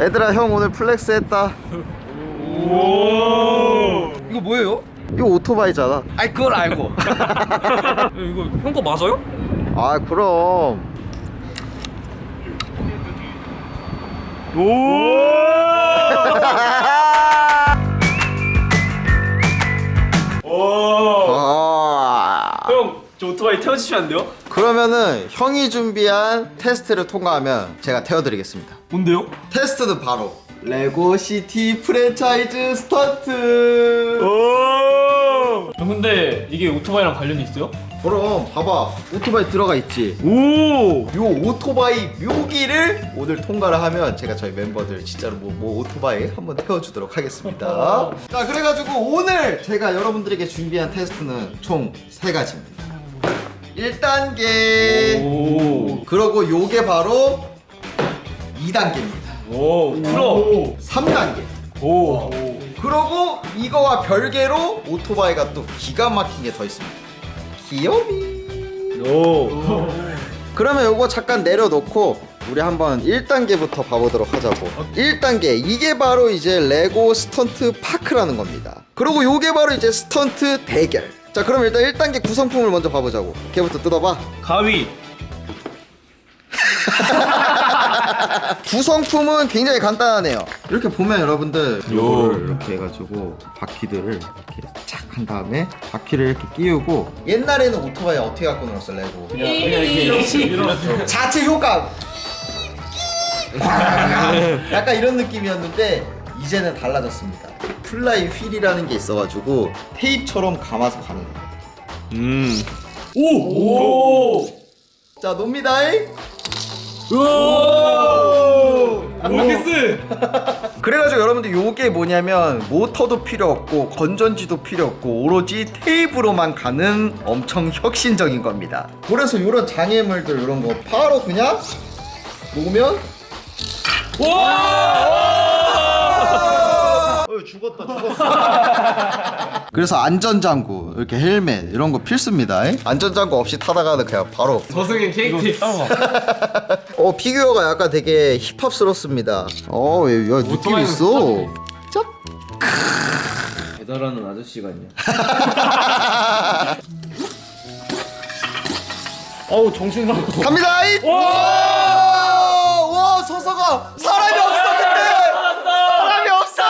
얘들아 형 오늘 플렉스 했다. 이거 뭐예요? 이거 오토바이잖아. 아이 그걸 알고. 이거 형 거 맞아요? 아 그럼. 아, 형, 저 오토바이 태워주시면 안 돼요? 그러면은 형이 준비한 테스트를 통과하면 제가 태워드리겠습니다 뭔데요? 테스트는 바로 레고 시티 프랜차이즈 스턴트 오! 형 근데 이게 오토바이랑 관련이 있어요? 그럼 봐봐 오토바이 들어가 있지 오! 요 오토바이 묘기를 오늘 통과를 하면 제가 저희 멤버들 진짜로 뭐, 뭐 오토바이 한번 태워주도록 하겠습니다 자 그래가지고 오늘 제가 여러분들에게 준비한 테스트는 총 세 가지입니다 1단계. 오! 그러고 요게 바로 2단계입니다. 오! 풀어! 3단계. 오! 그러고 이거와 별개로 오토바이가 또 기가 막힌 게 더 있습니다. 귀요미. 오! 그러면 요거 잠깐 내려놓고 우리 한번 1단계부터 봐보도록 하자고. 1단계. 이게 바로 이제 레고 스턴트 파크라는 겁니다. 그리고 요게 바로 이제 스턴트 대결 자 그럼 일단 1단계 구성품을 먼저 봐보자고. 걔부터 뜯어봐. 가위! 구성품은 굉장히 간단하네요. 이렇게 보면 여러분들 요거를 이렇게 해가지고 바퀴들을 이렇게 착한 다음에 바퀴를 이렇게 끼우고 옛날에는 오토바이 어떻게 갖고 놀았어 레고 그냥, 이렇게 자체 효과. 약간 이런 느낌이었는데 이제는 달라졌습니다 플라이 휠이라는 게 있어가지고 테이프처럼 감아서 가는 거예요 음. 오! 오! 자 놉니다잉 오! 로켓스! 그래가지고 여러분들 요게 뭐냐면 모터도 필요 없고 건전지도 필요 없고 오로지 테이프로만 가는 엄청 혁신적인 겁니다 그래서 요런 장애물들 이런 거 바로 그냥 놓으면 와! 어 죽었다 죽었어 그래서 안전장구 이렇게 헬멧 이런 거 필수입니다. 안전장구 없이 타다가는 그냥 바로. 저승인 KTX 어. 피규어가 약간 되게 힙합스럽습니다. 어야 느낌 오토바이는 있어 배달하는 아저씨가 있냐? 어우 정신 나고 갑니다 와! 와 서서가 사람이 없어 근데 사람이 없어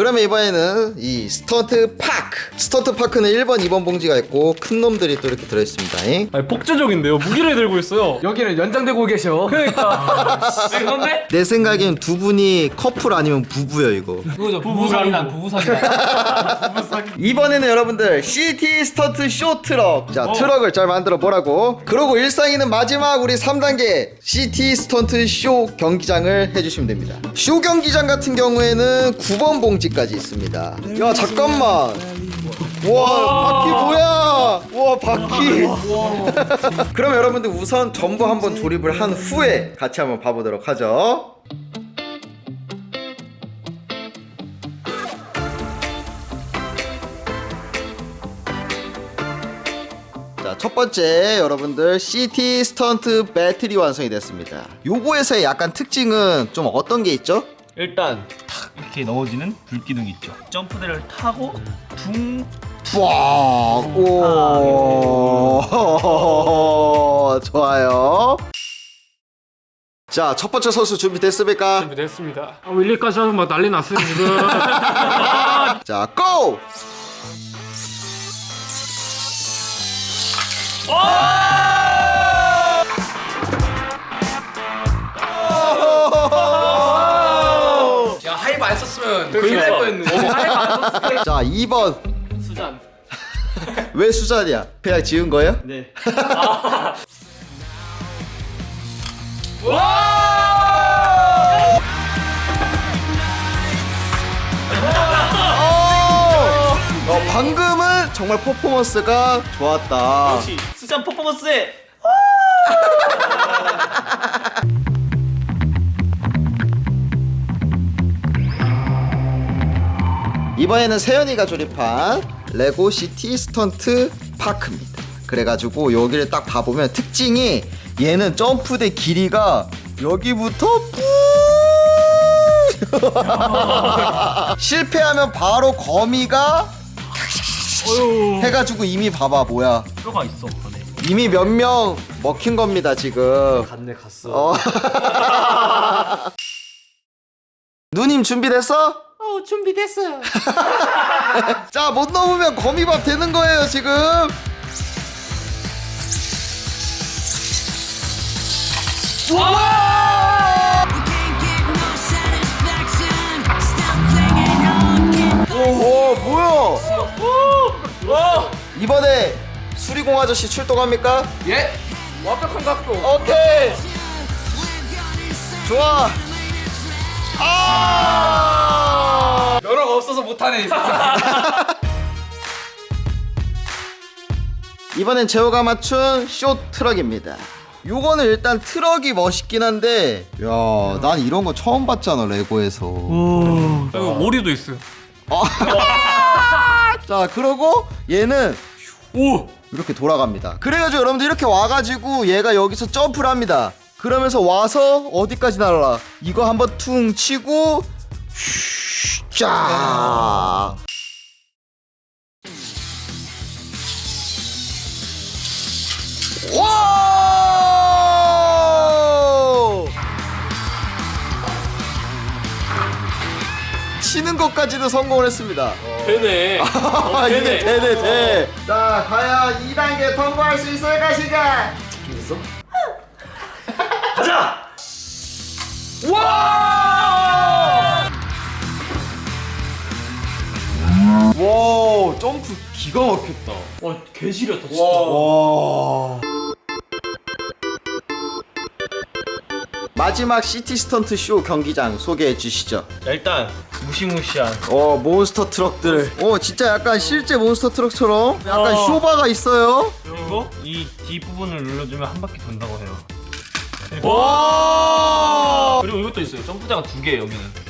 그러면 이번에는 이 스턴트 파크. 스턴트 파크는 1번 2번 봉지가 있고 큰 놈들이 또 이렇게 들어있습니다. 아니 폭주적인데요. 무기를 들고 있어요. 여기는 연장되고 계셔. 그러니까. 아니 근데? 내 생각엔 두 분이 커플 아니면 부부요 이거. 그거죠. 부부상이란 부부상이란 이번에는 여러분들 CT 스턴트 쇼 트럭. 자 어. 트럭을 잘 만들어 보라고. 그러고 일상이는 마지막 우리 3단계 CT 스턴트 쇼 경기장을 해주시면 됩니다. 쇼 경기장 같은 경우에는 9번 봉지 까지 있습니다. 야 잠깐만. 와 바퀴 뭐야? 와 바퀴. 그럼 여러분들 우선 전부 한번 조립을 한 후에 같이 한번 봐보도록 하죠. 자, 첫 번째 여러분들 CT 스턴트 배터리 완성이 됐습니다. 요거에서의 약간 특징은 좀 어떤 게 있죠? 일단 탁 이렇게 넣어지는 불기둥 있죠. 점프대를 타고 둥 와, 오, 좋아요. 자, 첫 번째 선수 준비됐습니까? 준비됐습니다 아, 윌리까지 하면 막 난리 났어요 지금 자, 고! 야 썼으면 큰일 날 썼으면 자, 2번. 수잔 왜 수잔이야? 그냥 지은 거예요? 네. 어, 어, 방금은 정말 퍼포먼스가 좋았다. 역시 수잔 퍼포먼스에 이번에는 세연이가 조립한 레고 시티 스턴트 파크입니다. 그래가지고 여기를 딱 봐보면 특징이 얘는 점프대 길이가 여기부터 쭉 실패하면 바로 거미가 해가지고 이미 봐봐 뭐야 뼈가 있어 안에. 이미 몇 명 먹힌 겁니다 지금 갔네 갔어. 어. 누님 준비됐어? 어 준비됐어요. 자 못 넘으면 거미밥 되는 거예요 지금. Can't 오 뭐야 이번에 수리공 아저씨 출동합니까? 예. 완벽한 각도. 오케이 좋아 아 면허가 없어서 못하네. 이. 이번엔 제호가 맞춘 쇼 트럭입니다 요거는 일단 트럭이 멋있긴 한데 야 난 이런 거 처음 봤잖아 레고에서 여기 오리도 있어요. 자 그러고 얘는 오. 이렇게 돌아갑니다 그래가지고 여러분들 이렇게 와가지고 얘가 여기서 점프를 합니다 그러면서 와서 어디까지 날아라 이거 한번 퉁 치고 쫙 와! 치는 것까지도 성공을 했습니다. 되네. 아, 이게 되네. 되네 돼. 자, 과연 2단계 통과할 수 있을 것인가? 있어? 가자. 와, 점프 기가 막혔다. 와 개지렸다 진짜. 와. 마지막 시티 스턴트 쇼 경기장 소개해 주시죠. 자, 일단 무시무시한 어, 몬스터 트럭들. 어, 진짜 약간 실제 몬스터 트럭처럼 약간 어. 쇼바가 있어요. 그리고 이 뒷부분을 눌러주면 한 바퀴 돈다고 해요. 와! 그리고 이것도 있어요. 점프대가 두개 여기는.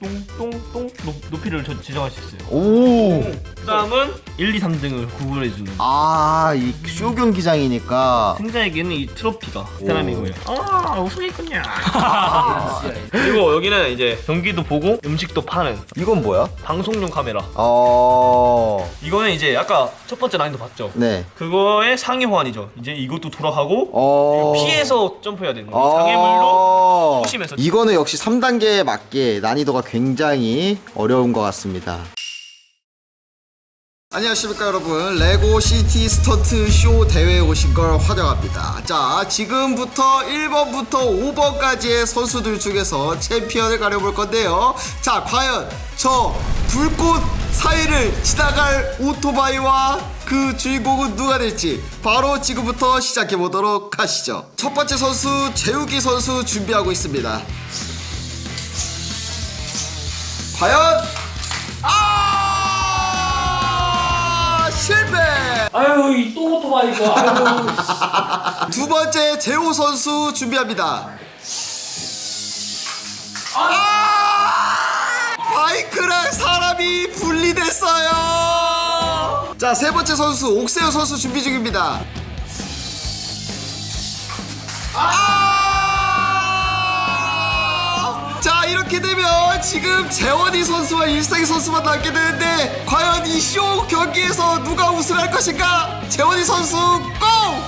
똥똥똥똥 높이를 저- 지정할 수 있어요. 오. 그 다음은 1, 2, 3등을 구분해주는. 아, 이 쇼 경기장이니까 승자에게는 이 트로피가 이 사람이 거예요. 아 우승했군요. 그리고 여기는 이제 경기도 보고 음식도 파는 이건 뭐야? 방송용 카메라. 어. 이거는 이제 아까 첫 번째 라인도 봤죠. 네. 그거의 상위 호환이죠. 이제 이것도 돌아가고 어. 피해서 점프해야 되는 거예요. 어. 장애물로 조심해서. 이거는 역시 3단계에 맞게 난이도가 굉장히 어려운 것 같습니다. 안녕하십니까 여러분. 레고 시티 스턴트 쇼 대회에 오신 걸 환영합니다. 자 지금부터 1번부터 5번까지의 선수들 중에서 챔피언을 가려볼 건데요. 자 과연 저 불꽃 사이를 지나갈 오토바이와 그 주인공은 누가 될지 바로 지금부터 시작해 보도록 하시죠. 첫 번째 선수 재욱이 선수 준비하고 있습니다 과연 아 실패 아유 이또 오토바이 이거. 아유. 두 번째 재호 선수 준비합니다. 아! 바이크랑 사람이 분리됐어요. 자, 세 번째 선수 옥세호 선수 준비 중입니다. 아! 지금 재원이 선수와 일상이 선수만 남게 되는데 과연 이 쇼 경기에서 누가 우승할 것인가? 재원이 선수 고!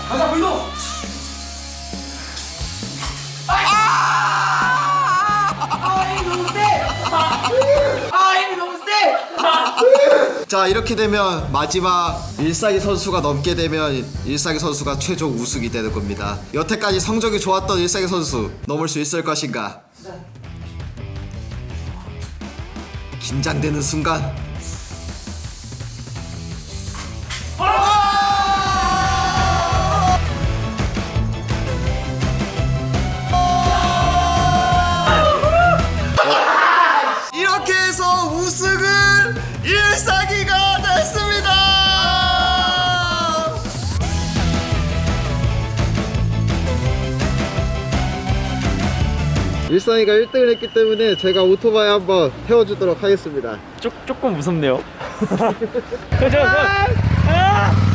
가자 불러. 아. 아. 자 이렇게 되면 마지막 일상이 선수가 넘게 되면 일상이 선수가 최종 우승이 되는 겁니다 여태까지 성적이 좋았던 일상이 선수 넘을 수 있을 것인가 긴장되는 순간 일상이가 1등을 했기 때문에 제가 오토바이 한번 태워주도록 하겠습니다. 조, 조금 무섭네요. 자, 자, 자. 아!